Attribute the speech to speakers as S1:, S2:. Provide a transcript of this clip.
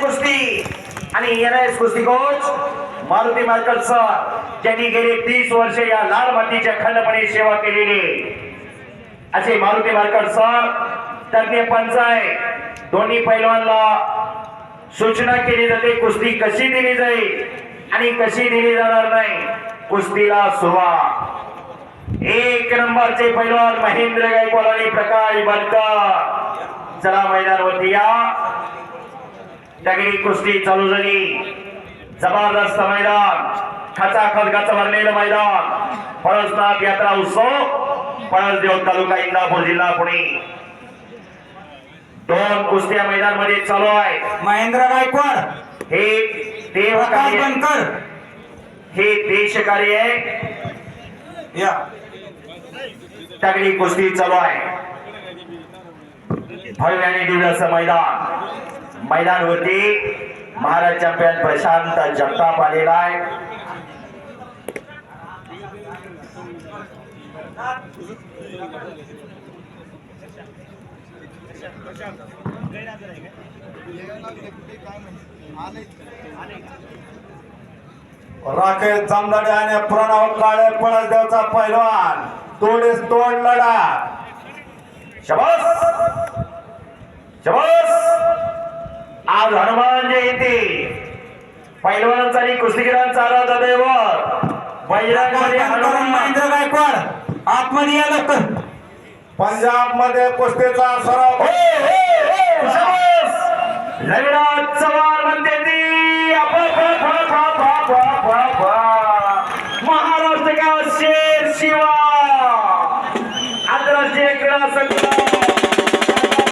S1: कुस्ती. आणि एनएस कुस्ती कोच मारुती मार्कल सर ज्यांनी गेले तीस वर्षे या लाल मातीच्या खंडपणे सेवा केलेली. असे मारुती मार्कल सर तज्ञ पंच आहे. दोन्ही पैलवानला सूचना केली जाते कुस्ती कशी दिली जाईल आणि कशी दिली जाणार नाही. कुस्तीला सुरुवात. एक नंबरचे पैलवान महेंद्र गायकवाड आणि प्रकाश बनकर. चला मैदानावरती या. दगडी कुस्ती चालू झाली जबरदस्त मैदान. खचाखच गच भरलेलं मैदान. पळसनाथ यात्रा उत्सव. पळसदेव तालुका इंदापूर जिल्हा पुणे. दोन कुस्त्या मैदानमध्ये चालू आहे
S2: महेंद्र गायकवाड.
S1: हे देव
S2: बनकर.
S1: हे देश कार्य आहे.
S2: या.
S1: तगडी कुस्ती चालू आहे. भव्य आणि दिव्य असं मैदान. मैदानवरती महाराज चॅम्पियन प्रशांत जगताप आलेला आहे.
S3: राकेश जामदाडे आणि प्रणव काळे पळसदेवचा पैलवान. तोडीस तोड लढा.
S1: शबास! शबास! आज हनुमान जयंती. पैलवानांचा आणि कुस्तीगिरांचा आराधा
S2: दैव
S1: बजरंग
S2: महेंद्र गायकवाड. आतमध्ये या लवकर.
S3: पंजाबमध्ये कुस्तीचा सराव.
S1: महाराष्ट्र का शेर शिवा? आंतरराष्ट्रीय क्रीडा संघ